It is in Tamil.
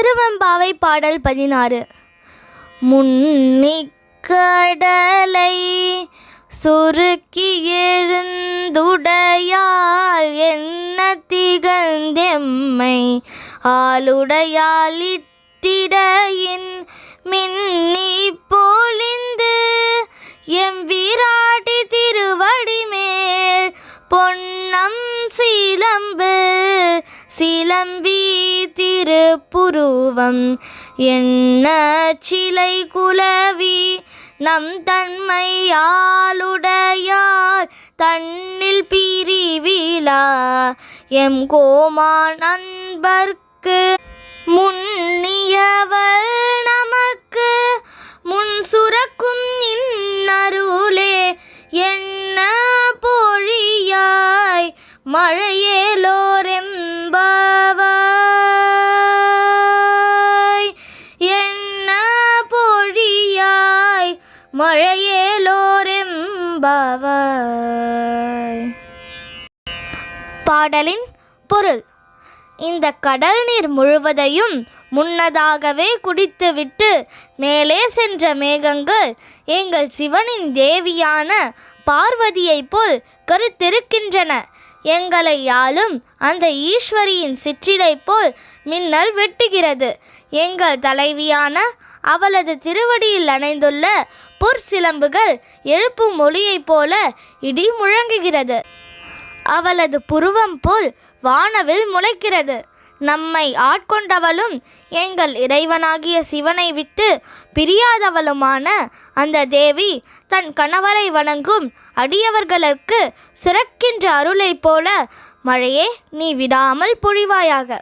திருவெம்பாவை பாடல் பதினாறு. முன்னிக்கடலை சுருக்கி எழுந்துடையால் என்ன திகழ்ந்தெம்மை? ஆளுடையால் இட்டிடையின் மின்னி பொழிந்து எம் விராட்டி திருவடிமேல் பொன்னம் சிலம்பு சிலம்பி திருப்புருவம். என்ன சிலை குலவி நம் தன்மையாளுடையார் தன்னில் பிரிவிலா? எம் கோமா நண்பர்க்கு முன்னியவர் நமக்கு முன் சுரக்கும் இன்னருளே என்ன பொழியாய் மழையேலோ மழையேலோரெம்பாவாய். பாடலின் பொருள். இந்த கடல் நீர் முழுவதையும் முன்னதாகவே குடித்துவிட்டு மேலே சென்ற மேகங்கள் எங்கள் சிவனின் தேவியான பார்வதியைப் போல் கருத்திருக்கின்றன. எங்களை யாழும் அந்த ஈஸ்வரியின் சிற்றிலை போல் மின்னல் வெட்டுகிறது. எங்கள் தலைவியான அவளது திருவடியில் அணைந்துள்ள பொற்சிலம்புகள் எழுப்பும் மொழியைப் போல இடி முழங்குகிறது. அவளது புருவம் போல் வானவில் முளைக்கிறது. நம்மை ஆட்கொண்டவளும் எங்கள் இறைவனாகிய சிவனை விட்டு பிரியாதவளுமான அந்த தேவி தன் கணவரை வணங்கும் அடியவர்களுக்கு சிறக்கின்ற அருளைப் போல மழையே நீ விடாமல் பொழிவாயாக.